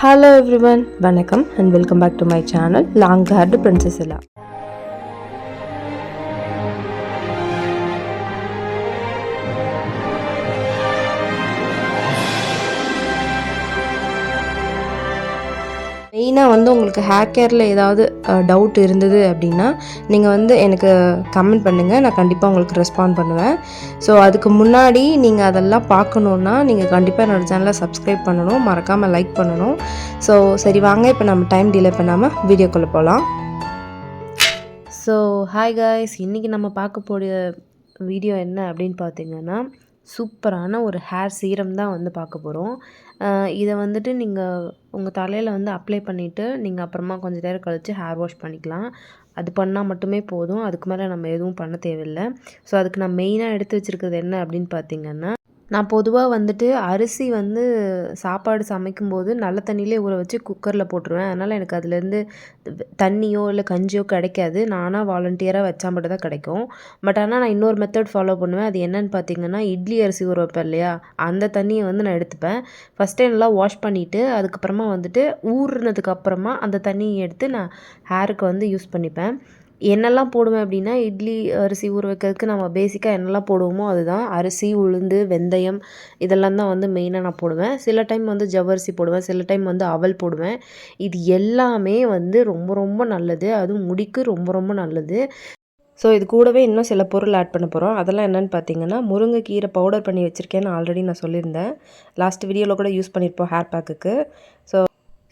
Hello everyone வணக்கம் and welcome back to my channel long haired princess எல்லா மெயினாக வந்து உங்களுக்கு ஹேர் கேரில் ஏதாவது டவுட் இருந்தது அப்படின்னா நீங்கள் வந்து எனக்கு கமெண்ட் பண்ணுங்கள் நான் கண்டிப்பாக உங்களுக்கு ரெஸ்பாண்ட் பண்ணுவேன். ஸோ அதுக்கு முன்னாடி நீங்கள் அதெல்லாம் பார்க்கணுன்னா நீங்கள் கண்டிப்பாக என்னோடய சேனலை சப்ஸ்கிரைப் பண்ணணும். மறக்காமல் லைக் பண்ணணும். ஸோ சரி வாங்க. இப்போ நம்ம டைம் டிலே பண்ணாமல் வீடியோக்குள்ளே போகலாம் ஸோ ஹாய் காய்ஸ் இன்றைக்கி நம்ம பார்க்க போகிற வீடியோ என்ன அப்படின்னு பார்த்தீங்கன்னா சூப்பரான ஒரு ஹேர் சீரம் தான் வந்து பார்க்க போகிறோம் இதை வந்துட்டு நீங்கள் உங்கள் தலையில் வந்து அப்ளை பண்ணிவிட்டு நீங்கள் அப்புறமா கொஞ்சம் நேரம் கழித்து ஹேர் வாஷ் பண்ணிக்கலாம். அது பண்ணால் மட்டுமே போதும். அதுக்கு மேலே நம்ம எதுவும் பண்ண தேவையில்லை. ஸோ அதுக்கு நான் மெயினாக எடுத்து வச்சுருக்கிறது என்ன அப்படின்னு பார்த்தீங்கன்னா நான் பொதுவாக வந்துட்டு அரிசி வந்து சாப்பாடு சமைக்கும்போது நல்ல தண்ணியிலே ஊற வச்சு குக்கரில் போட்டுருவேன். அதனால் எனக்கு அதுலேருந்து தண்ணியோ இல்லை கஞ்சியோ கிடைக்காது. நானாக வாலண்டியராக வச்சா மட்டும் தான் கிடைக்கும். பட் ஆனால் நான் இன்னொரு மெத்தட் ஃபாலோ பண்ணுவேன். அது என்னென்னு பார்த்தீங்கன்னா இட்லி அரிசி ஊற வைப்பேன் இல்லையா? அந்த தண்ணியை வந்து நான் எடுத்துப்பேன். ஃபஸ்ட்டே நல்லா வாஷ் பண்ணிவிட்டு அதுக்கப்புறமா வந்துட்டு ஊறுனதுக்கு அப்புறமா அந்த தண்ணியை எடுத்து நான் ஹேருக்கு வந்து யூஸ் பண்ணிப்பேன். என்னெல்லாம் போடுவேன் அப்படின்னா இட்லி அரிசி ஊற வைக்கிறதுக்கு நம்ம பேசிக்காக என்னெல்லாம் போடுவோமோ அதுதான். அரிசி உளுந்து வெந்தயம் இதெல்லாம் தான் வந்து மெயினாக நான் போடுவேன். சில டைம் வந்து ஜவ்வரிசி போடுவேன். சில டைம் வந்து அவல் போடுவேன். இது எல்லாமே வந்து ரொம்ப ரொம்ப நல்லது. அதுவும் முடிக்கு ரொம்ப ரொம்ப நல்லது. ஸோ இது கூடவே இன்னும் சில பொருள் ஆட் பண்ண போகிறோம் அதெல்லாம் என்னென்னு பார்த்தீங்கன்னா முருங்கைக்கீரை பவுடர் பண்ணி வச்சுருக்கேன்னு ஆல்ரெடி நான் சொல்லியிருந்தேன். லாஸ்ட் வீடியோவில் கூட யூஸ் பண்ணியிருப்போம் ஹேர் பேக்குக்கு ஸோ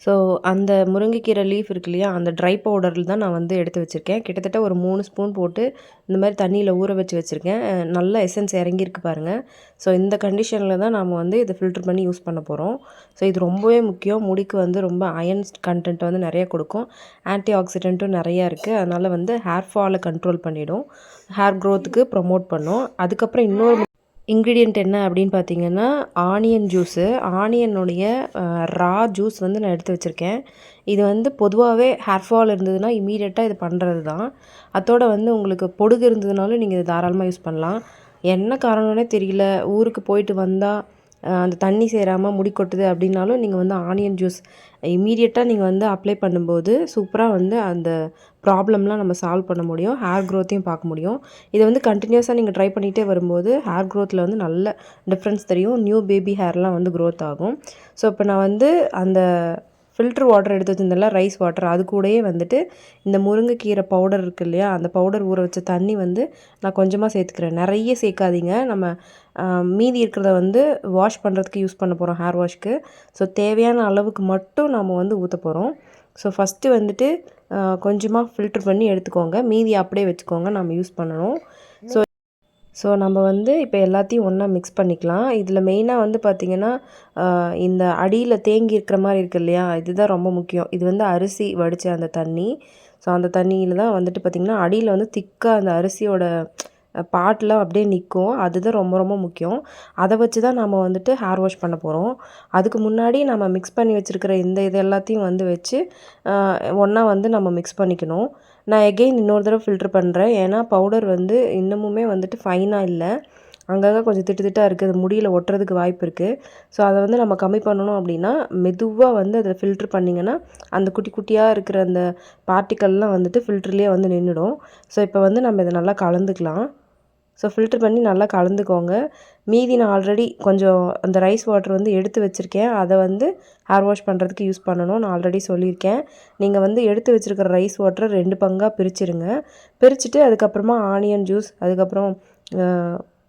ஸோ அந்த முருங்கைக்கீரை லீஃப் இருக்கு இல்லையா அந்த ட்ரை பவுடரில் தான் நான் வந்து எடுத்து வச்சுருக்கேன். கிட்டத்தட்ட ஒரு மூணு ஸ்பூன் போட்டு இந்த மாதிரி தண்ணியில் ஊற வச்சு வச்சுருக்கேன். நல்ல எசன்ஸ் இறங்கியிருக்கு பாருங்கள் ஸோ இந்த கண்டிஷனில் தான் நாம் வந்து இதை ஃபில்டர் பண்ணி யூஸ் பண்ண போகிறோம் ஸோ இது ரொம்பவே முக்கியம். முடிக்கு வந்து ரொம்ப அயன் கண்டென்ட் வந்து நிறைய கொடுக்கும். ஆன்டி ஆக்சிடென்ட்டும் நிறையா இருக்குது அதனால் வந்து ஹேர் ஃபாலை கண்ட்ரோல் பண்ணிவிடும் ஹேர் க்ரோத்துக்கு ப்ரொமோட் பண்ணும். அதுக்கப்புறம் இன்னொரு இன்க்ரீடியண்ட் என்ன அப்படின்னு பார்த்தீங்கன்னா ஆனியன் ஜூஸு. ஆனியனுடைய ரா ஜூஸ் வந்து நான் எடுத்து வச்சுருக்கேன். இது வந்து பொதுவாகவே ஹேர் ஃபால் இருந்ததுன்னா இமீடியட்டாக இது பண்ணுறது தான். அதோட வந்து உங்களுக்கு பொடுகு இருந்ததுனாலும் நீங்கள் இது தாராளமாக யூஸ் பண்ணலாம். என்ன காரணம்னே தெரியல. ஊருக்கு போயிட்டு வந்தால் அந்த தண்ணி சேராமல் முடி கொட்டுது அப்படின்னாலும் நீங்கள் வந்து ஆனியன் ஜூஸ் இமீடியட்டாக நீங்கள் வந்து அப்ளை பண்ணும்போது சூப்பராக வந்து அந்த ப்ராப்ளம்லாம் நம்ம சால்வ் பண்ண முடியும். ஹேர் க்ரோத்தையும் பார்க்க முடியும். இதை வந்து கண்டினியூஸாக நீங்கள் ட்ரை பண்ணிகிட்டே வரும்போது ஹேர் க்ரோத்தில் வந்து நல்ல டிஃப்ரென்ஸ் தெரியும். நியூ பேபி ஹேர்லாம் வந்து க்ரோத் ஆகும். ஸோ இப்போ நான் வந்து அந்த ஃபில்ட்ரு வாட்டர் எடுத்து வச்சிருந்தல ரைஸ் வாட்டர் அது கூடயே வந்துட்டு இந்த முருங்கைக்கீரை பவுடர் இருக்குது இல்லையா அந்த பவுடர் ஊற வச்ச தண்ணி வந்து நான் கொஞ்சமாக சேர்த்துக்கிறேன். நிறைய சேர்க்காதீங்க. நம்ம மீதி இருக்கிறத வந்து வாஷ் பண்ணுறதுக்கு யூஸ் பண்ண போகிறோம் ஹேர் வாஷ்க்கு ஸோ தேவையான அளவுக்கு மட்டும் நம்ம வந்து ஊற்ற போகிறோம் ஸோ ஃபஸ்ட்டு வந்துட்டு கொஞ்சமாக ஃபில்ட்ரு பண்ணி எடுத்துக்கோங்க. மீதி அப்படியே வச்சுக்கோங்க. நம்ம யூஸ் பண்ணணும். ஸோ நம்ம வந்து இப்போ எல்லாத்தையும் ஒன்றா மிக்ஸ் பண்ணிக்கலாம். இதில் மெயினாக வந்து பார்த்திங்கன்னா இந்த அடியில் தேங்கி இருக்கிற மாதிரி இருக்கு இல்லையா? இதுதான் ரொம்ப முக்கியம். இது வந்து அரிசி வடித்த அந்த தண்ணி. ஸோ அந்த தண்ணியில் தான் வந்துட்டு பார்த்திங்கன்னா அடியில் வந்து திக்காக அந்த அரிசியோட பாட்டெலாம் அப்படியே நிற்கும் அதுதான் ரொம்ப ரொம்ப முக்கியம். அதை வச்சு தான் நம்ம வந்துட்டு ஹேர் வாஷ் பண்ண போகிறோம் அதுக்கு முன்னாடி நம்ம மிக்ஸ் பண்ணி வச்சுருக்கிற இந்த இது எல்லாத்தையும் வந்து வச்சு ஒன்றா வந்து நம்ம மிக்ஸ் பண்ணிக்கணும். நான் எகெயின் இன்னொரு தடவை ஃபில்ட்ரு பண்ணுறேன் ஏன்னா பவுடர் வந்து இன்னமுமே வந்துட்டு ஃபைனாக இல்லை. அங்கங்கே கொஞ்சம் திட்டு திட்டாக இருக்குது அது முடியில் ஒட்டுறதுக்கு வாய்ப்பு இருக்குது ஸோ அதை வந்து நம்ம கம்மி பண்ணணும் அப்படின்னா மெதுவாக வந்து அதை ஃபில்ட்ரு பண்ணிங்கன்னா அந்த குட்டி குட்டியாக இருக்கிற அந்த பார்ட்டிக்கல்லாம் வந்துட்டு ஃபில்ட்ருலேயே வந்து நின்றுடும் ஸோ இப்போ வந்து நம்ம இதை நல்லா கலந்துக்கலாம். ஸோ ஃபில்ட்ரு பண்ணி நல்லா கலந்துக்கோங்க. மீதி நான் ஆல்ரெடி கொஞ்சம் அந்த ரைஸ் வாட்டர் வந்து எடுத்து வச்சுருக்கேன். அதை வந்து ஹேர் வாஷ் பண்ணுறதுக்கு யூஸ் பண்ணணும். நான் ஆல்ரெடி சொல்லியிருக்கேன். நீங்கள் வந்து எடுத்து வச்சுருக்கிற ரைஸ் வாட்டரை ரெண்டு பங்காக பிரிச்சுருங்க. பிரிச்சுட்டு அதுக்கப்புறமா ஆனியன் ஜூஸ் அதுக்கப்புறம்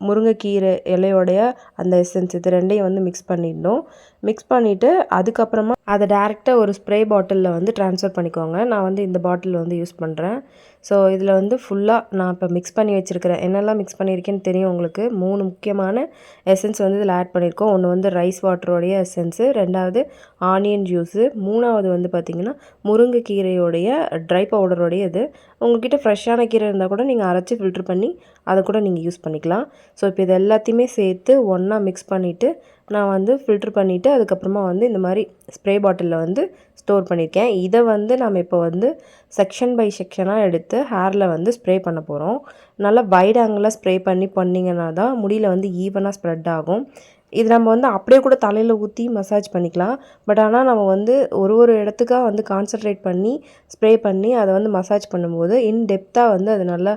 முருங்கைக்கீரை இலையோடைய அந்த எசன்ஸ் இது ரெண்டையும் வந்து மிக்ஸ் பண்ணிடணும். மிக்ஸ் பண்ணிவிட்டு அதுக்கப்புறமா அதை டேரெக்டாக ஒரு ஸ்ப்ரே பாட்டிலில் வந்து ட்ரான்ஸ்ஃபர் பண்ணிக்கோங்க. நான் வந்து இந்த பாட்டில் வந்து யூஸ் பண்ணுறேன் ஸோ இதில் வந்து ஃபுல்லாக நான் இப்போ மிக்ஸ் பண்ணி வச்சுருக்கிறேன் என்னெல்லாம் மிக்ஸ் பண்ணியிருக்கேன்னு தெரியும் உங்களுக்கு. மூணு முக்கியமான எசன்ஸ் வந்து இதில் ஆட் பண்ணியிருக்கோம். ஒன்று வந்து ரைஸ் வாட்டரோடைய எசன்ஸு ரெண்டாவது ஆனியன் ஜூஸு மூணாவது வந்து பார்த்திங்கன்னா முருங்கைக்கீரையோடைய ட்ரை பவுடரோடைய இது. உங்கள்கிட்ட ஃப்ரெஷ்ஷான கீரை இருந்தால் கூட நீங்கள் அரைச்சி ஃபில்ட்ரு பண்ணி அதை கூட நீங்கள் யூஸ் பண்ணிக்கலாம். ஸோ இப்போ இது எல்லாத்தையுமே சேர்த்து ஒன்றா மிக்ஸ் பண்ணிவிட்டு நான் வந்து ஃபில்ட்ரு பண்ணிவிட்டு அதுக்கப்புறமா வந்து இந்த மாதிரி ஸ்ப்ரே பாட்டிலில் வந்து ஸ்டோர் பண்ணியிருக்கேன். இதை வந்து நம்ம இப்போ வந்து செக்ஷன் பை செக்ஷனாக எடுத்து ஹேரில் வந்து ஸ்ப்ரே பண்ண போகிறோம் நல்லா வைட் ஆங்கிளாக ஸ்ப்ரே பண்ணி பண்ணிங்கன்னா தான் முடியில் வந்து ஈவனாக ஸ்ப்ரெட் ஆகும். இது நம்ம வந்து அப்படியே கூட தலையில் ஊற்றி மசாஜ் பண்ணிக்கலாம். பட் ஆனால் நம்ம வந்து ஒரு ஒரு இடத்துக்காக வந்து கான்சன்ட்ரேட் பண்ணி ஸ்ப்ரே பண்ணி அதை வந்து மசாஜ் பண்ணும்போது இன் டெப்த்தாக வந்து அது நல்லா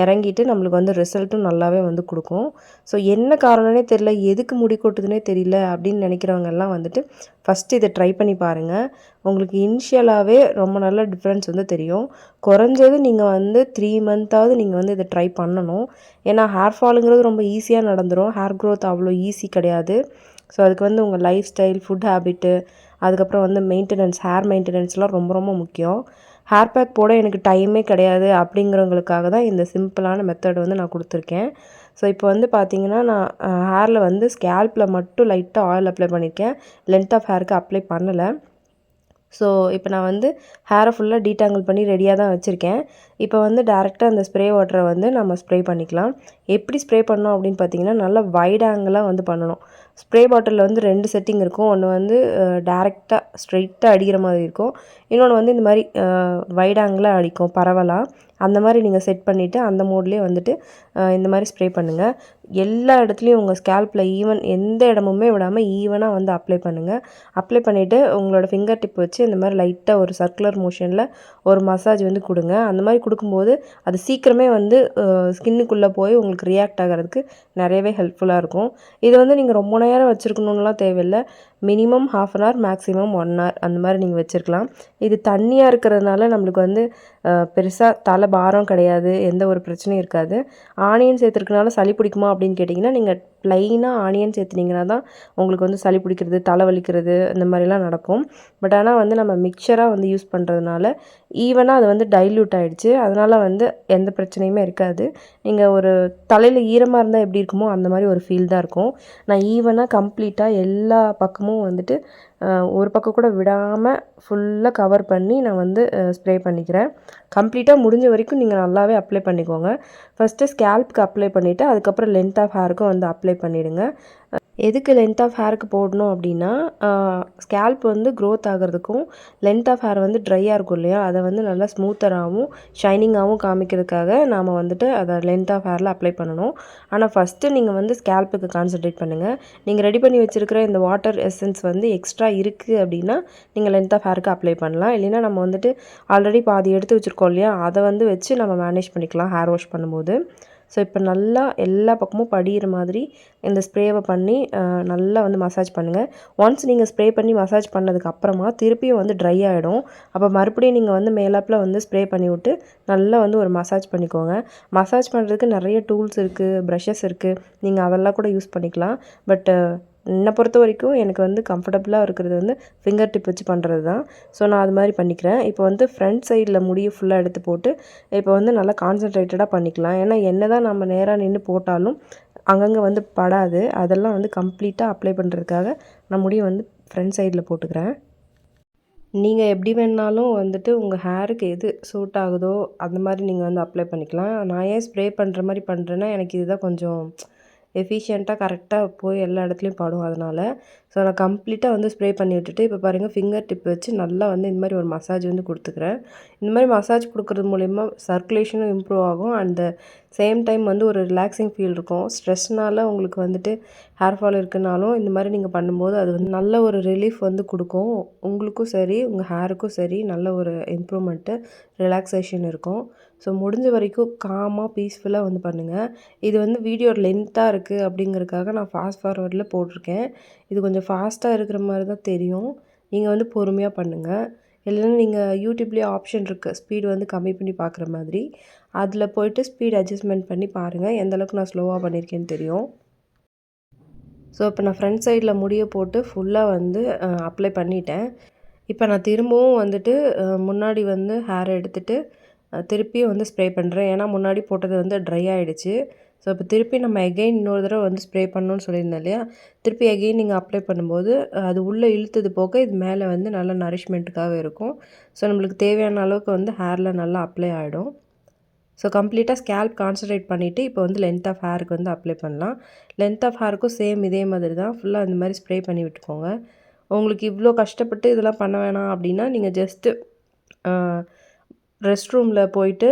இறங்கிட்டு நம்மளுக்கு வந்து ரிசல்ட்டும் நல்லாவே வந்து கொடுக்கும். ஸோ என்ன காரணம்னே தெரியல எதுக்கு முடி கொட்டுதுன்னே தெரியல அப்படின்னு நினைக்கிறவங்க எல்லாம் வந்துட்டு ஃபஸ்ட்டு இதை ட்ரை பண்ணி பாருங்கள் உங்களுக்கு இனிஷியலாகவே ரொம்ப நல்ல டிஃப்ரென்ஸ் வந்து தெரியும். குறைஞ்சது நீங்கள் வந்து த்ரீ மந்த்தாவது நீங்கள் வந்து இதை ட்ரை பண்ணணும். ஏன்னா ஹேர் ஃபாலுங்கிறது ரொம்ப ஈஸியாக நடந்துடும் ஹேர் க்ரோத் அவ்வளோ ஈஸி கிடையாது. ஸோ அதுக்கு வந்து உங்கள் லைஃப் ஸ்டைல் ஃபுட் ஹேபிட்டு அதுக்கப்புறம் வந்து மெயின்டெனன்ஸ் ஹேர் மெயின்டெனன்ஸ்லாம் ரொம்ப ரொம்ப முக்கியம். ஹேர் பேக் போட எனக்கு டைமே கிடையாது அப்படிங்கிறவங்களுக்காக தான் இந்த சிம்பிளான மெத்தட் வந்து நான் கொடுத்துருக்கேன். ஸோ இப்போ வந்து பார்த்தீங்கன்னா நான் ஹேரில் வந்து ஸ்கேல்பில் மட்டும் லைட்டாக ஆயில் அப்ளை பண்ணியிருக்கேன் லென்த் ஆஃப் ஹேருக்கு அப்ளை பண்ணலை. ஸோ இப்போ நான் வந்து ஹேரை ஃபுல்லாக டீடாங்கிள் பண்ணி ரெடியாக தான் வச்சுருக்கேன். இப்போ வந்து டேரெக்டாக அந்த ஸ்ப்ரே வாட்டரை வந்து நம்ம ஸ்ப்ரே பண்ணிக்கலாம். எப்படி ஸ்ப்ரே பண்ணோம் அப்படின்னு பார்த்தீங்கன்னா நல்லா வைட் ஆங்கிளாக வந்து பண்ணணும். ஸ்ப்ரே பாட்டிலில் வந்து ரெண்டு செட்டிங் இருக்கும். ஒன்று வந்து டேரெக்டாக ஸ்ட்ரெயிட்டாக அடிக்கிற மாதிரி இருக்கும். இன்னொன்று வந்து இந்த மாதிரி வைட் அடிக்கும் பரவலாக அந்த மாதிரி நீங்கள் செட் பண்ணிவிட்டு அந்த மோட்லேயே வந்துட்டு இந்த மாதிரி ஸ்ப்ரே பண்ணுங்கள் எல்லா இடத்துலையும் உங்கள் ஸ்கேல்பில் ஈவன் எந்த இடமுமே விடாமல் ஈவனாக வந்து அப்ளை பண்ணுங்கள் அப்ளை பண்ணிவிட்டு உங்களோட ஃபிங்கர் டிப் வச்சு இந்த மாதிரி லைட்டாக ஒரு சர்க்குலர் மோஷனில் ஒரு மசாஜ் வந்து கொடுங்க. அந்த மாதிரி கொடுக்கும்போது அது சீக்கிரமே வந்து ஸ்கின்னுக்குள்ளே போய் உங்களுக்கு ரியாக்ட் ஆகிறதுக்கு நிறையவே ஹெல்ப்ஃபுல்லாக இருக்கும். இது வந்து நீங்கள் ரொம்ப நேரம் வச்சுருக்கணுன்லாம் தேவையில்லை. Minimum half an hour maximum one hour அந்த மாதிரி நீங்கள் வச்சுருக்கலாம். இது தண்ணியாக இருக்கிறதுனால நம்மளுக்கு வந்து பெருசாக தலை பாரம் கிடையாது. எந்த ஒரு பிரச்சனையும் இருக்காது. ஆனியன் சேர்த்துருக்கனால சளி பிடிக்குமா அப்படின்னு கேட்டிங்கன்னா நீங்கள் ப்ளைனாக ஆனியன் சேர்த்துனீங்கன்னா தான் உங்களுக்கு வந்து சளி பிடிக்கிறது தலை வலிக்கிறது இந்த மாதிரிலாம் நடக்கும். பட் ஆனால் வந்து நம்ம மிக்சராக வந்து யூஸ் பண்ணுறதுனால ஈவனாக அது வந்து டைல்யூட் ஆகிடுச்சு அதனால் வந்து எந்த பிரச்சனையுமே இருக்காது. நீங்கள் ஒரு தலையில் ஈரமாக இருந்தால் எப்படி இருக்குமோ அந்த மாதிரி ஒரு ஃபீல் தான் இருக்கும். நான் ஈவனாக கம்ப்ளீட்டாக எல்லா பக்கமும் வந்துட்டு ஒரு பக்கம் கூட விடாமல் ஃபுல்லாக கவர் பண்ணி நான் வந்து ஸ்ப்ரே பண்ணிக்கிறேன். கம்ப்ளீட்டாக முடிஞ்ச வரைக்கும் நீங்கள் நல்லாவே அப்ளை பண்ணிக்கோங்க. ஃபஸ்ட்டு ஸ்கேல்ப்க்கு அப்ளை பண்ணிவிட்டு அதுக்கப்புறம் லென்த் ஆஃப் ஹேருக்கும் வந்து அப்ளை பண்ணிவிடுங்க எதுக்கு லென்த் ஆஃப் ஹேருக்கு போடணும் அப்படின்னா ஸ்கேல்ப் வந்து க்ரோத் ஆகிறதுக்கும் லென்த் ஆஃப் ஹேர் வந்து ட்ரையாக இருக்கும் இல்லையா? அதை வந்து நல்லா ஸ்மூத்தராகவும் ஷைனிங்காகவும் காமிக்கிறதுக்காக நாம் வந்துட்டு அதை லென்த் ஆஃப் ஹேரில் அப்ளை பண்ணணும். ஆனால் ஃபஸ்ட்டு நீங்கள் வந்து ஸ்கேல்ப்புக்கு கான்சன்ட்ரேட் பண்ணுங்கள் நீங்கள் ரெடி பண்ணி வச்சுருக்கிற இந்த வாட்டர் எசன்ஸ் வந்து எக்ஸ்ட்ரா இருக்குது அப்படின்னா நீங்கள் லென்த் ஆஃப் ஹேருக்கு அப்ளை பண்ணலாம். இல்லைன்னா நம்ம வந்துட்டு ஆல்ரெடி பாதி எடுத்து வச்சுருக்கோம் இல்லையா? அதை வந்து வச்சு நம்ம மேனேஜ் பண்ணிக்கலாம் ஹேர் வாஷ் பண்ணும்போது. ஸோ இப்போ நல்லா எல்லா பக்கமும் படிகிற மாதிரி இந்த ஸ்ப்ரேவை பண்ணி நல்லா வந்து மசாஜ் பண்ணுங்கள் ஒன்ஸ் நீங்கள் ஸ்ப்ரே பண்ணி மசாஜ் பண்ணதுக்கு அப்புறமா திருப்பியும் வந்து ட்ரை ஆகிடும் அப்போ மறுபடியும் நீங்கள் வந்து மேலாப்பில் வந்து ஸ்ப்ரே பண்ணி விட்டு நல்லா வந்து ஒரு மசாஜ் பண்ணிக்கோங்க. மசாஜ் பண்ணுறதுக்கு நிறைய டூல்ஸ் இருக்குது ப்ரஷஸ் இருக்குது நீங்கள் அதெல்லாம் கூட யூஸ் பண்ணிக்கலாம். பட் என்னை பொறுத்த வரைக்கும் எனக்கு வந்து கம்ஃபர்டபுளாக இருக்கிறது வந்து ஃபிங்கர் டிப் வச்சு பண்ணுறது தான் ஸோ நான் அது மாதிரி பண்ணிக்கிறேன். இப்போ வந்து ஃப்ரண்ட் சைடில் முடியை ஃபுல்லாக எடுத்து போட்டு இப்போ வந்து நல்லா கான்சன்ட்ரேட்டடாக பண்ணிக்கலாம். ஏன்னா என்ன தான் நம்ம நேராக நின்று போட்டாலும் அங்கங்கே வந்து படாது. அதெல்லாம் வந்து கம்ப்ளீட்டாக அப்ளை பண்ணுறதுக்காக நான் முடியை வந்து ஃப்ரண்ட் சைடில் போட்டுக்கிறேன். நீங்கள் எப்படி வேணாலும் வந்துட்டு உங்கள் ஹேருக்கு எது சூட் ஆகுதோ அந்த மாதிரி நீங்கள் வந்து அப்ளை பண்ணிக்கலாம். நான் ஏன் ஸ்ப்ரே பண்ணுற மாதிரி பண்ணுறேன்னா எனக்கு இதுதான் கொஞ்சம் எஃபிஷியண்ட்டாக கரெக்டாக போய் எல்லா இடத்துலையும் படும் அதனால். ஸோ நான் கம்ப்ளீட்டாக வந்து ஸ்ப்ரே பண்ணி விட்டுட்டு இப்போ பாருங்கள் ஃபிங்கர் டிப் வச்சு நல்லா வந்து இந்த மாதிரி ஒரு மசாஜ் வந்து கொடுத்துக்கிறேன். இந்த மாதிரி மசாஜ் கொடுக்குறது மூலிமா சர்க்குலேஷனும் இம்ப்ரூவ் ஆகும். அண்ட் சேம் டைம் வந்து ஒரு ரிலாக்ஸிங் ஃபீல் இருக்கும். ஸ்ட்ரெஸ்னால் உங்களுக்கு வந்துட்டு ஹேர் ஃபால் இருக்குனாலும் இந்த மாதிரி நீங்கள் பண்ணும்போது அது வந்து நல்ல ஒரு ரிலீஃப் வந்து கொடுக்கும். உங்களுக்கும் சரி உங்கள் ஹேருக்கும் சரி நல்ல ஒரு இம்ப்ரூவ்மெண்ட்டு ரிலாக்ஸேஷன் இருக்கும். ஸோ முடிஞ்ச வரைக்கும் காமாக பீஸ்ஃபுல்லாக வந்து பண்ணுங்கள் இது வந்து வீடியோ லென்த்தாக இருக்குது அப்படிங்கிறதுக்காக நான் ஃபாஸ்ட் ஃபார்வர்டில் போட்டிருக்கேன். இது கொஞ்சம் ஃபாஸ்ட்டாக இருக்கிற மாதிரி தான் தெரியும். நீங்கள் வந்து பொறுமையாக பண்ணுங்கள் இல்லைன்னா நீங்கள் யூடியூப்லேயே ஆப்ஷன் இருக்குது ஸ்பீடு வந்து கம்மி பண்ணி பார்க்குற மாதிரி. அதில் போயிட்டு ஸ்பீட் அட்ஜஸ்ட்மெண்ட் பண்ணி பாருங்கள் எந்த அளவுக்கு நான் ஸ்லோவாக பண்ணியிருக்கேன்னு தெரியும். ஸோ இப்போ நான் ஃப்ரண்ட் சைடில் முடிய போட்டு ஃபுல்லாக வந்து அப்ளை பண்ணிட்டேன். இப்போ நான் திரும்பவும் வந்துட்டு முன்னாடி வந்து ஹேர் எடுத்துகிட்டு திருப்பியும் வந்து ஸ்ப்ரே பண்ணுறேன் ஏன்னா முன்னாடி போட்டது வந்து ட்ரை ஆகிடுச்சு ஸோ இப்போ திருப்பி நம்ம எகெயின் இன்னொரு தடவை வந்து ஸ்ப்ரே பண்ணணும்னு சொல்லியிருந்தேன் இல்லையா? திருப்பி எகெயின் நீங்கள் அப்ளை பண்ணும்போது அது உள்ளே இழுத்தது போக இது மேலே வந்து நல்ல நரிஷ்மெண்ட்டுக்காக இருக்கும். ஸோ நம்மளுக்கு தேவையான அளவுக்கு வந்து ஹேரில் நல்லா அப்ளை ஆகிடும் ஸோ கம்ப்ளீட்டாக ஸ்கேல்ப் கான்சன்ட்ரேட் பண்ணிவிட்டு இப்போ வந்து லென்த் ஆஃப் ஹேருக்கு வந்து அப்ளை பண்ணலாம். லென்த் ஆஃப் ஹேருக்கும் சேம் இதே மாதிரி தான். ஃபுல்லாக இந்த மாதிரி ஸ்ப்ரே பண்ணி விட்டுக்கோங்க. உங்களுக்கு இவ்வளோ கஷ்டப்பட்டு இதெல்லாம் பண்ண வேணாம் அப்படின்னா நீங்கள் ஜஸ்ட்டு ரெஸ்ட் ரூமில் போயிட்டு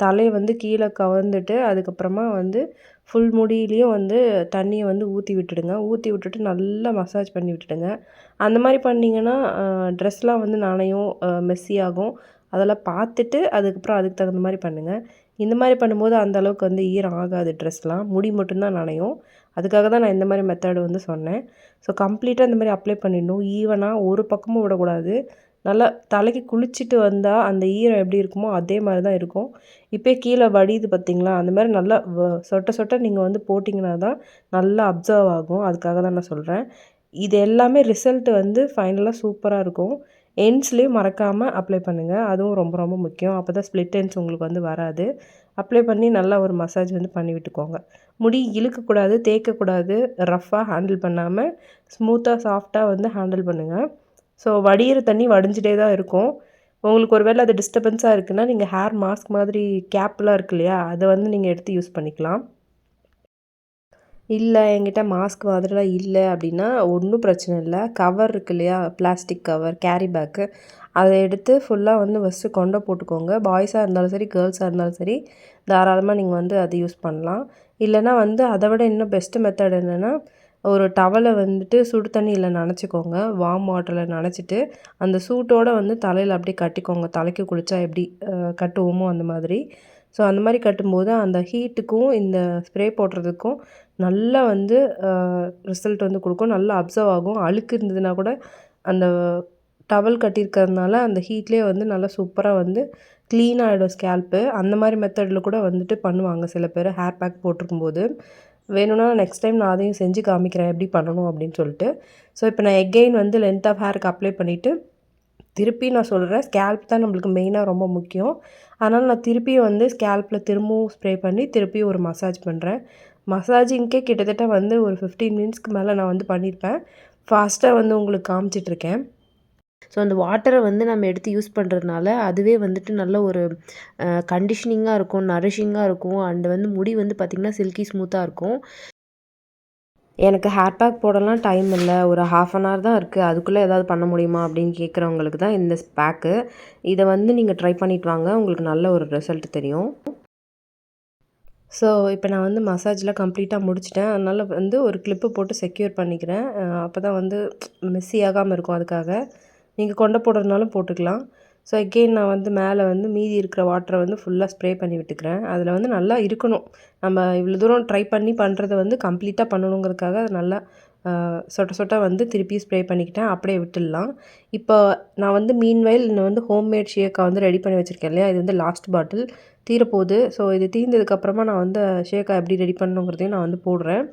தலையை வந்து கீழே கவர்ந்துட்டு அதுக்கப்புறமா வந்து ஃபுல் முடியிலையும் வந்து தண்ணியை வந்து ஊற்றி விட்டுடுங்க. ஊற்றி விட்டுட்டு நல்லா மசாஜ் பண்ணி விட்டுடுங்க. அந்த மாதிரி பண்ணிங்கன்னா ட்ரெஸ்லாம் வந்து நாணயம் மெஸ்ஸி ஆகும். அதெல்லாம் பார்த்துட்டு அதுக்கப்புறம் அதுக்கு தகுந்த மாதிரி பண்ணுங்கள் இந்த மாதிரி பண்ணும்போது அந்த அளவுக்கு வந்து ஈரம் ஆகாது ட்ரெஸ்லாம் முடி மட்டும்தான் நனையும் அதுக்காக தான் நான் இந்த மாதிரி மெத்தடு வந்து சொன்னேன். ஸோ கம்ப்ளீட்டாக இந்த மாதிரி அப்ளை பண்ணிடணும். ஈவனாக ஒரு பக்கமும் விடக்கூடாது. நல்லா தலைக்கு குளிச்சுட்டு வந்தால் அந்த ஈரம் எப்படி இருக்குமோ அதே மாதிரி தான் இருக்கும். இப்போ கீழே வடியுது பார்த்திங்களா அந்த மாதிரி நல்லா சொட்ட சொட்ட நீங்கள் வந்து போட்டிங்கன்னா தான் நல்லா அப்சர்வ் ஆகும். அதுக்காக தான் நான் சொல்கிறேன் இது எல்லாமே ரிசல்ட் வந்து ஃபைனலாக சூப்பராக இருக்கும். எண்ட்ஸ்லேயும் மறக்காமல் அப்ளை பண்ணுங்கள் அதுவும் ரொம்ப ரொம்ப முக்கியம். அப்போ தான் ஸ்ப்ளிட் எண்ட்ஸ் உங்களுக்கு வந்து வராது. அப்ளை பண்ணி நல்லா ஒரு மசாஜ் வந்து பண்ணி விட்டுக்கோங்க. முடி இழுக்கக்கூடாது தேய்க்கக்கூடாது ரஃப்பாக ஹேண்டில் பண்ணாமல் ஸ்மூத்தாக சாஃப்டாக வந்து ஹேண்டில் பண்ணுங்கள் ஸோ வடிகிற தண்ணி வடிஞ்சிட்டே தான் இருக்கும். உங்களுக்கு ஒரு வேளை அது டிஸ்டர்பன்ஸாக இருக்குன்னா நீங்கள் ஹேர் மாஸ்க் மாதிரி கேப்லாம் இருக்கு இல்லையா அதை வந்து நீங்கள் எடுத்து யூஸ் பண்ணிக்கலாம். இல்லை என்கிட்ட மாஸ்க் மாதிரிலாம் இல்லை அப்படின்னா ஒன்றும் பிரச்சனை இல்லை. கவர் இருக்கு இல்லையா பிளாஸ்டிக் கவர் கேரி பேக்கு அதை எடுத்து ஃபுல்லாக வந்து ஃபஸ்ட்டு கொண்டை போட்டுக்கோங்க. பாய்ஸாக இருந்தாலும் சரி கேர்ள்ஸாக இருந்தாலும் சரி தாராளமாக நீங்கள் வந்து அதை யூஸ் பண்ணலாம். இல்லைனா வந்து அதை விட இன்னும் பெஸ்ட்டு மெத்தட் என்னென்னா ஒரு டவலை வந்துட்டு சுடு தண்ணியில் நனைச்சிக்கோங்க. வார்ம் வாட்டரில் நனைச்சிட்டு அந்த சூட்டோடு வந்து தலையில் அப்படியே கட்டிக்கோங்க. தலைக்கு குளித்தா எப்படி கட்டுவோமோ அந்த மாதிரி. ஸோ அந்த மாதிரி கட்டும்போது அந்த ஹீட்டுக்கும் இந்த ஸ்ப்ரே போடுறதுக்கும் நல்லா வந்து ரிசல்ட் வந்து கொடுக்கும். நல்லா அப்சர்வ் ஆகும். அழுக்கு இருந்ததுன்னா கூட அந்த டவல் கட்டியிருக்கிறதுனால அந்த ஹீட்லேயே வந்து நல்லா சூப்பராக வந்து க்ளீன் ஆகிடும் ஸ்கேல்ப்பு அந்த மாதிரி மெத்தடில் கூட வந்துட்டு பண்ணுவாங்க சில பேர். ஹேர் பேக் போட்டிருக்கும்போது. வேணும்னா நெக்ஸ்ட் டைம் நான் அதையும் செஞ்சு காமிக்கிறேன் எப்படி பண்ணணும் அப்படின்னு சொல்லிட்டு. ஸோ இப்போ நான் எகெயின் வந்து லென்த் ஆஃப் ஹேருக்கு அப்ளை பண்ணிவிட்டு திருப்பி நான் சொல்கிறேன் ஸ்கேல்ப் தான் நம்மளுக்கு மெயினாக ரொம்ப முக்கியம். அதனால் நான் திருப்பியும் வந்து ஸ்கேல்ப்பில் திரும்பவும் ஸ்ப்ரே பண்ணி திருப்பியும் ஒரு மசாஜ் பண்ணுறேன் மசாஜிங்க்கே கிட்டத்தட்ட வந்து ஒரு ஃபிஃப்டீன் மினிட்ஸ்க்கு மேலே நான் வந்து பண்ணியிருப்பேன் ஃபாஸ்ட்டாக வந்து உங்களுக்கு காமிச்சிட்ருக்கேன் ஸோ அந்த வாட்டரை வந்து நம்ம எடுத்து யூஸ் பண்ணுறதுனால அதுவே வந்துட்டு நல்ல ஒரு கண்டிஷனிங்காக இருக்கும் நரிஷிங்காக இருக்கும். அண்டு வந்து முடி வந்து பார்த்திங்கன்னா சில்கி ஸ்மூத்தாக இருக்கும். எனக்கு ஹேர் பேக் போடலாம் டைம் இல்லை. ஒரு ஹாஃப் அன் ஹவர் தான் இருக்குது அதுக்குள்ளே ஏதாவது பண்ண முடியுமா அப்படின்னு கேட்குறவங்களுக்கு தான் இந்த பேக்கு இதை வந்து நீங்கள் ட்ரை பண்ணிட்டு வாங்க. உங்களுக்கு நல்ல ஒரு ரிசல்ட் தெரியும். ஸோ இப்போ நான் வந்து மசாஜ்லாம் கம்ப்ளீட்டாக முடிச்சிட்டேன். அதனால் வந்து ஒரு கிளிப்பு போட்டு செக்யூர் பண்ணிக்கிறேன். அப்போ தான் வந்து மிஸ்ஸி ஆகாமல் இருக்கும் அதுக்காக. நீங்கள் கொண்டை போடுறதுனாலும் போட்டுக்கலாம். ஸோ எகெயின் நான் வந்து மேலே வந்து மீதி இருக்கிற வாட்டரை வந்து ஃபுல்லாக ஸ்ப்ரே பண்ணி விட்டுக்கிறேன். அதில் வந்து நல்லா இருக்கணும். நம்ம இவ்வளோ தூரம் ட்ரை பண்ணி பண்ணுறத வந்து கம்ப்ளீட்டாக பண்ணணுங்கிறதுக்காக அது நல்லா சொட்ட சொட்ட வந்து திருப்பி ஸ்ப்ரே பண்ணிக்கிட்டேன். அப்படியே விட்டுடலாம். இப்போ நான் வந்து மீன்வயல் இன்னும் வந்து ஹோம்மேட் ஷேக்கை வந்து ரெடி பண்ணி வச்சுருக்கேன் இல்லையா? இது வந்து லாஸ்ட் பாட்டில் தீரப்போகுது. ஸோ இது தீர்ந்ததுக்கப்புறமா நான் வந்து ஷேக்கை எப்படி ரெடி பண்ணணுங்கிறதையும் நான் வந்து போடுறேன்.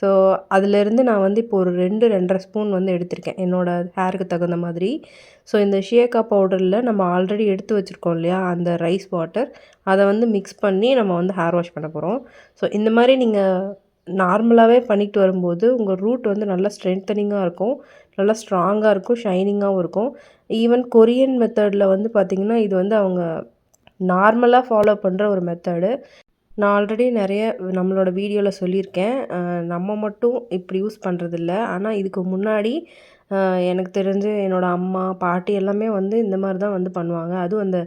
ஸோ அதிலேருந்து நான் வந்து இப்போ ஒரு ரெண்டு ரெண்டரை ஸ்பூன் வந்து எடுத்திருக்கேன் என்னோடய ஹேருக்கு தகுந்த மாதிரி. ஸோ இந்த ஷியக்கா பவுடரில் நம்ம ஆல்ரெடி எடுத்து வச்சுருக்கோம் இல்லையா அந்த ரைஸ் வாட்டர். அதை வந்து மிக்ஸ் பண்ணி நம்ம வந்து ஹேர் வாஷ் பண்ண போகிறோம் ஸோ இந்த மாதிரி நீங்கள் நார்மலாகவே பண்ணிட்டு வரும்போது உங்கள் ரூட் வந்து நல்லா ஸ்ட்ரென்த்தனிங்காக இருக்கும் நல்லா ஸ்ட்ராங்காக இருக்கும் ஷைனிங்காகவும் இருக்கும். ஈவன் கொரியன் மெத்தடில் வந்து பார்த்திங்கன்னா இது வந்து அவங்க நார்மலாக ஃபாலோ பண்ணுற ஒரு மெத்தடு நான் ஆல்ரெடி நிறைய நம்மளோட வீடியோவில் சொல்லியிருக்கேன். நம்ம மட்டும் இப்படி யூஸ் பண்ணுறதில்ல ஆனால் இதுக்கு முன்னாடி எனக்கு தெரிஞ்சு என்னோடய அம்மா பாட்டி எல்லாமே வந்து இந்த மாதிரி தான் வந்து பண்ணுவாங்க. அதுவும் அந்த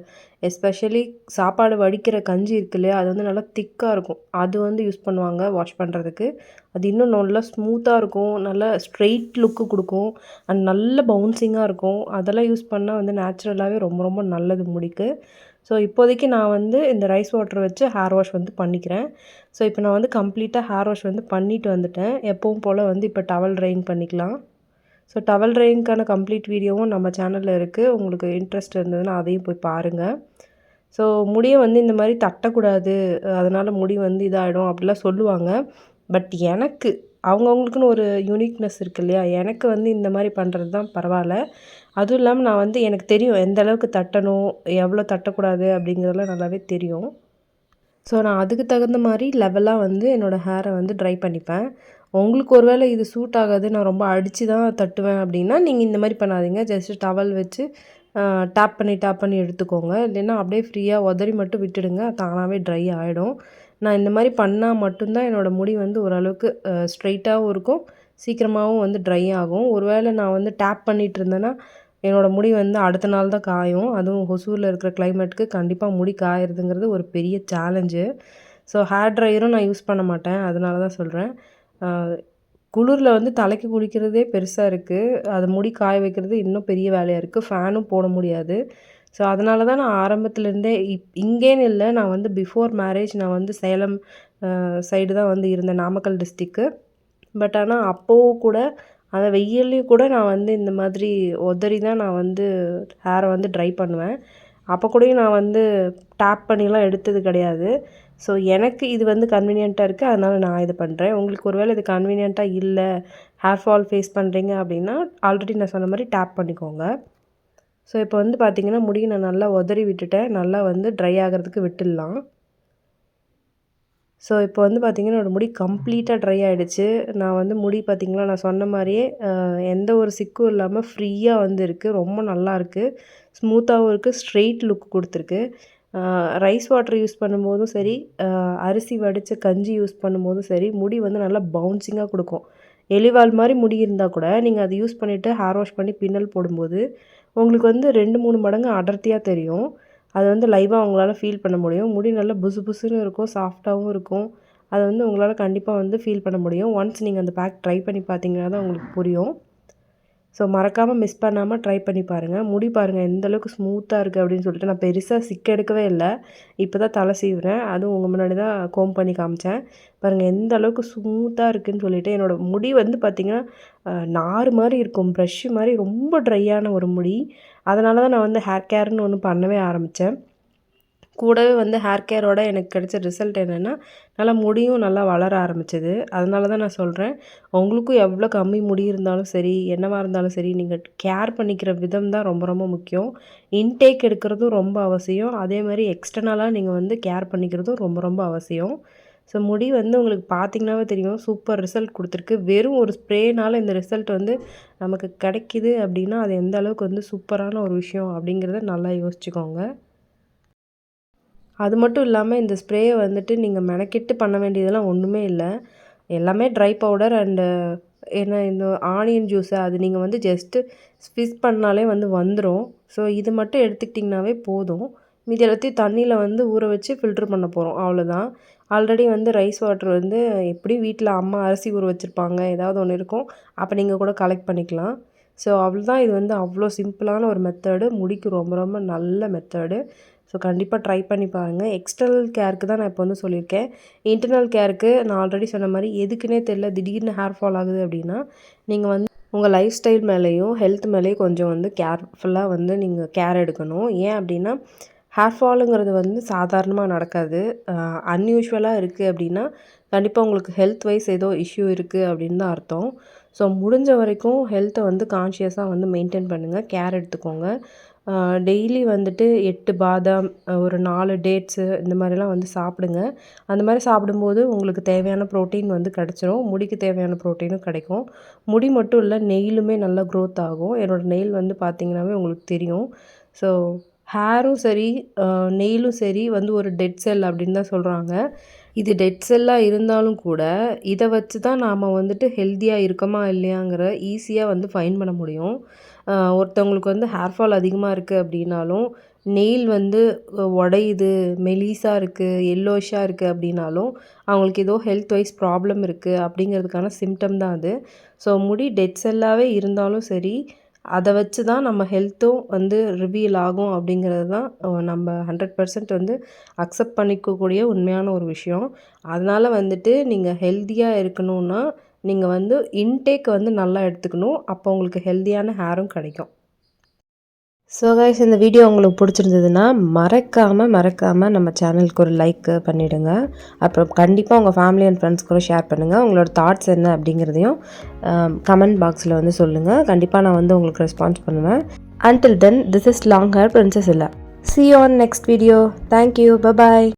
எஸ்பெஷலி சாப்பாடு வடிக்கிற கஞ்சி இருக்கு இல்லையா அது வந்து நல்லா திக்காக இருக்கும். அது வந்து யூஸ் பண்ணுவாங்க வாஷ் பண்ணுறதுக்கு அது இன்னும் நல்லா ஸ்மூத்தாக இருக்கும். நல்லா ஸ்ட்ரெயிட் லுக்கு கொடுக்கும். அண்ட் நல்ல பவுன்சிங்காக இருக்கும். அதெல்லாம் யூஸ் பண்ணால் வந்து நேச்சுரலாகவே ரொம்ப ரொம்ப நல்லது முடிக்கு. ஸோ இப்போதைக்கு நான் வந்து இந்த ரைஸ் வாட்டர் வச்சு ஹேர் வாஷ் வந்து பண்ணிக்கிறேன். ஸோ இப்போ நான் வந்து கம்ப்ளீட்டாக ஹேர் வாஷ் வந்து பண்ணிட்டு வந்துட்டேன். எப்பவும் போல் வந்து இப்போ டவல் ட்ரைன் பண்ணிக்கலாம். ஸோ டவல் ட்ரைனுக்கான கம்ப்ளீட் வீடியோவும் நம்ம சேனலில் இருக்குது உங்களுக்கு இன்ட்ரெஸ்ட் இருந்ததுன்னா அதையும் போய் பாருங்கள் ஸோ முடியை வந்து இந்த மாதிரி தட்டக்கூடாது. அதனால் முடி வந்து இதாகிடும் அப்படிலாம் சொல்லுவாங்க. பட் எனக்கு அவங்கவுங்களுக்குன்னு ஒரு யூனிக்னஸ் இருக்குது இல்லையா? எனக்கு வந்து இந்த மாதிரி பண்ணுறது தான் பரவாயில்ல. அதுவும் இல்லாமல் நான் வந்து எனக்கு தெரியும் எந்த அளவுக்கு தட்டணும் எவ்வளோ தட்டக்கூடாது அப்படிங்கிறதெல்லாம் நல்லாவே தெரியும். ஸோ நான் அதுக்கு தகுந்த மாதிரி லெவலாக வந்து என்னோடய ஹேரை வந்து ட்ரை பண்ணிப்பேன். உங்களுக்கு ஒரு வேளை இது சூட் ஆகாது நான் ரொம்ப அடித்து தான் தட்டுவேன் அப்படின்னா நீங்கள் இந்த மாதிரி பண்ணாதீங்க. ஜஸ்ட்டு டவல் வச்சு டேப் பண்ணி டேப் பண்ணி எடுத்துக்கோங்க. இல்லைன்னா அப்படியே ஃப்ரீயாக உதறி மட்டும் விட்டுடுங்க. தானாகவே ட்ரை ஆகிடும் நான் இந்த மாதிரி பண்ணால் மட்டும்தான் என்னோடய முடி வந்து ஓரளவுக்கு ஸ்ட்ரைட்டாகவும் இருக்கும். சீக்கிரமாகவும் வந்து ட்ரை ஆகும். ஒருவேளை நான் வந்து டேப் பண்ணிகிட்டு இருந்தேன்னா என்னோடய முடி வந்து அடுத்த நாள் தான் காயும். அதுவும் ஹொசூரில் இருக்கிற கிளைமேட்டுக்கு கண்டிப்பாக முடி காயறதுங்கிறது ஒரு பெரிய சேலஞ்சு ஸோ ஹேர் ட்ரையரும் நான் யூஸ் பண்ண மாட்டேன். அதனால தான் சொல்கிறேன் குளிரில் வந்து தலைக்கு குளிக்கிறதே பெருசாக இருக்குது அது முடி காய வைக்கிறது இன்னும் பெரிய வேலையாக இருக்குது ஃபேனும் போட முடியாது. ஸோ அதனால தான் நான் ஆரம்பத்துலேருந்தே இப் இங்கேன்னு இல்லை. நான் வந்து பிஃபோர் மேரேஜ் நான் வந்து சேலம் சைடு தான் வந்து இருந்தேன். நாமக்கல் டிஸ்ட்ரிக்கு பட் ஆனால் அப்போவும் கூட அந்த வெயில்லையும் கூட நான் வந்து இந்த மாதிரி உதறி தான் நான் வந்து ஹேரை வந்து ட்ரை பண்ணுவேன். அப்போ கூடயும் நான் வந்து டேப் பண்ணிலாம் எடுத்தது கிடையாது. ஸோ எனக்கு இது வந்து கன்வீனியண்ட்டாக இருக்குது அதனால் நான் இது பண்ணுறேன் உங்களுக்கு ஒருவேளை இது கன்வீனியண்ட்டாக இல்லை ஹேர் ஃபால் ஃபேஸ் பண்ணுறீங்க அப்படின்னா ஆல்ரெடி நான் சொன்ன மாதிரி டேப் பண்ணிக்கோங்க. ஸோ இப்போ வந்து பார்த்திங்கன்னா முடியை நான் நல்லா உதறி விட்டுட்டேன். நல்லா வந்து ட்ரை ஆகிறதுக்கு விட்டுடலாம். ஸோ இப்போ வந்து பார்த்திங்கன்னா என்னோடய முடி கம்ப்ளீட்டாக ட்ரை ஆகிடுச்சு நான் வந்து முடி பார்த்திங்கன்னா நான் சொன்ன மாதிரியே எந்த ஒரு சிக்கும் இல்லாமல் ஃப்ரீயாக வந்து இருக்குது ரொம்ப நல்லா இருக்குது ஸ்மூத்தாகவும் இருக்குது ஸ்ட்ரெயிட் லுக் கொடுத்துருக்கு. ரைஸ் வாட்டர் யூஸ் பண்ணும்போதும் சரி அரிசி வடித்த கஞ்சி யூஸ் பண்ணும்போதும் சரி முடி வந்து நல்லா பவுன்சிங்காக கொடுக்கும். எலிவால் மாதிரி முடி இருந்தால் கூட நீங்கள் அதை யூஸ் பண்ணிவிட்டு ஹேர் வாஷ் பண்ணி பின்னல் போடும்போது உங்களுக்கு வந்து ரெண்டு மூணு மடங்கு அடர்த்தியாக தெரியும். அது வந்து லைவாக அவங்களால ஃபீல் பண்ண முடியும். முடி நல்லா புசு புசுன்னு இருக்கும் சாஃப்டாகவும் இருக்கும். அதை வந்து உங்களால் கண்டிப்பாக வந்து ஃபீல் பண்ண முடியும். ஒன்ஸ் நீங்கள் அந்த பேக் ட்ரை பண்ணி பார்த்தீங்கன்னா தான் உங்களுக்கு புரியும். ஸோ மறக்காமல் மிஸ் பண்ணாமல் ட்ரை பண்ணி பாருங்கள் முடி பாருங்கள் எந்த அளவுக்கு ஸ்மூத்தாக இருக்குது அப்படின்னு சொல்லிட்டு நான் பெருசாக சிக்க எடுக்கவே இல்லை. இப்போ தான் தலை சீவுறேன். அதுவும் உங்கள் முன்னாடி தான் கோம் பண்ணி காமிச்சேன். பாருங்கள் எந்த அளவுக்கு ஸ்மூத்தாக இருக்குதுன்னு சொல்லிட்டு என்னோடய முடி வந்து பார்த்திங்கன்னா நார் மாதிரி இருக்கும். ப்ரஷ்ஷு மாதிரி ரொம்ப ட்ரையான ஒரு முடி. அதனால தான் நான் வந்து ஹேர் கேர்னு ஒன்று பண்ணவே ஆரம்பித்தேன் கூடவே வந்து ஹேர் கேரோட எனக்கு கிடைச்ச ரிசல்ட் என்னென்னா நல்லா முடியும் நல்லா வளர ஆரம்பிச்சது. அதனால தான் நான் சொல்கிறேன் உங்களுக்கும் எவ்வளோ கம்மி முடி இருந்தாலும் சரி என்னவாக இருந்தாலும் சரி நீங்கள் கேர் பண்ணிக்கிற விதம் தான் ரொம்ப ரொம்ப முக்கியம். இன்டேக் எடுக்கிறதும் ரொம்ப அவசியம். அதே மாதிரி எக்ஸ்டர்னலாக நீங்கள் வந்து கேர் பண்ணிக்கிறதும் ரொம்ப ரொம்ப அவசியம். ஸோ முடி வந்து உங்களுக்கு பார்த்திங்கனாவே தெரியும். சூப்பர் ரிசல்ட் கொடுத்துருக்கு. வெறும் ஒரு ஸ்ப்ரேனால் இந்த ரிசல்ட் வந்து நமக்கு கிடைக்கிது அப்படின்னா அது எந்த அளவுக்கு வந்து சூப்பரான ஒரு விஷயம் அப்படிங்கிறத நல்லா யோசிச்சுக்கோங்க. அது மட்டும் இல்லாமல் இந்த ஸ்ப்ரேயை வந்துட்டு நீங்கள் மெனக்கெட்டு பண்ண வேண்டியதெல்லாம் ஒன்றுமே இல்லை. எல்லாமே ட்ரை பவுடர் அண்டு என்ன இந்த ஆனியன் ஜூஸு அது நீங்கள் வந்து ஜஸ்ட்டு ஸ்விஸ் பண்ணாலே வந்து வந்துடும் ஸோ இது மட்டும் எடுத்துக்கிட்டிங்கனாவே போதும். மீதி எல்லாத்தையும் தண்ணியில் வந்து ஊற வச்சு ஃபில்ட்ரு பண்ண போகிறோம் அவ்வளோதான் ஆல்ரெடி வந்து ரைஸ் வாட்டர் வந்து எப்படி வீட்டில் அம்மா அரிசி ஊற வச்சுருப்பாங்க ஏதாவது ஒன்று இருக்கும் அப்போ நீங்கள் கூட கலெக்ட் பண்ணிக்கலாம். ஸோ அவ்வளோதான் இது வந்து அவ்வளோ சிம்பிளான ஒரு மெத்தடு முடிக்கு ரொம்ப ரொம்ப நல்ல மெத்தடு ஸோ கண்டிப்பாக ட்ரை பண்ணி பாருங்கள் எக்ஸ்டர்னல் கேருக்கு தான் நான் இப்போ வந்து சொல்லியிருக்கேன். இன்டர்னல் கேருக்கு நான் ஆல்ரெடி சொன்ன மாதிரி எதுக்குன்னே தெரில திடீர்னு ஹேர் ஃபால் ஆகுது அப்படின்னா நீங்கள் வந்து உங்கள் லைஃப் ஸ்டைல் மேலேயும் ஹெல்த் மேலேயும் கொஞ்சம் வந்து கேர்ஃபுல்லாக வந்து நீங்கள் கேர் எடுக்கணும். ஏன் அப்படின்னா ஹேர் ஃபாலுங்கிறது வந்து சாதாரணமாக நடக்காது. அன்யூஷுவலாக இருக்குது அப்படின்னா கண்டிப்பாக உங்களுக்கு ஹெல்த் வைஸ் ஏதோ இஷ்யூ இருக்குது அப்படின்னு தான் அர்த்தம். ஸோ முடிஞ்ச வரைக்கும் ஹெல்த்தை வந்து கான்ஷியஸாக வந்து மெயின்டைன் பண்ணுங்கள் கேர் எடுத்துக்கோங்க. டெய்லி வந்துட்டு எட்டு பாதாம் ஒரு நாலு டேட்ஸு இந்த மாதிரிலாம் வந்து சாப்பிடுங்க. அந்த மாதிரி சாப்பிடும்போது உங்களுக்கு தேவையான ப்ரோட்டீன் வந்து கிடச்சிரும். முடிக்கு தேவையான ப்ரோட்டீனும் கிடைக்கும். முடி மட்டும் இல்லை நெயிலுமே நல்லா க்ரோத் ஆகும். என்னோடய நெயில் வந்து பார்த்திங்கனாவே உங்களுக்கு தெரியும். ஸோ ஹேரும் சரி நெயிலும் சரி வந்து ஒரு டெட் செல் அப்படின்னு தான் சொல்கிறாங்க இது டெட் செல்லாக இருந்தாலும் கூட இதை வச்சு தான் நாம் வந்துட்டு ஹெல்த்தியாக இருக்கோமா இல்லையாங்கிற ஈஸியாக வந்து ஃபைன் பண்ண முடியும். ஒருத்தவங்களுக்கு வந்து ஹேர் ஃபால் அதிகமாக இருக்குது அப்படின்னாலும் நெயில் வந்து உடையுது மெலிசாக இருக்குது எல்லோஷாக இருக்குது அப்படின்னாலும் அவங்களுக்கு ஏதோ ஹெல்த் வைஸ் ப்ராப்ளம் இருக்குது அப்படிங்கிறதுக்கான சிம்டம் தான் அது. ஸோ முடி டெட் செல்லாகவே இருந்தாலும் சரி அதை வச்சு தான் நம்ம ஹெல்த்தும் வந்து ரிவீல் ஆகும் அப்படிங்கிறது தான் நம்ம ஹண்ட்ரட் பர்சன்ட் வந்து அக்செப்ட் பண்ணிக்கக்கூடிய உண்மையான ஒரு விஷயம். அதனால் வந்துட்டு நீங்கள் ஹெல்த்தியாக இருக்கணும்னா நீங்கள் வந்து இன்டேக் வந்து நல்லா எடுத்துக்கணும். அப்போ உங்களுக்கு ஹெல்த்தியான ஹேரும் கிடைக்கும். ஸோ கைஸ் இந்த வீடியோ உங்களுக்கு பிடிச்சிருந்ததுன்னா மறக்காமல் மறக்காமல் நம்ம சேனலுக்கு ஒரு லைக் பண்ணிவிடுங்க அப்புறம் கண்டிப்பாக உங்கள் ஃபேமிலி அண்ட் ஃப்ரெண்ட்ஸ் கூட ஷேர் பண்ணுங்கள் உங்களோட தாட்ஸ் என்ன அப்படிங்கிறதையும் கமெண்ட் பாக்ஸில் வந்து சொல்லுங்கள் கண்டிப்பாக நான் வந்து உங்களுக்கு ரெஸ்பான்ஸ் பண்ணுவேன். Until then this is long hair princess இல்லை see on next video thank you bye bye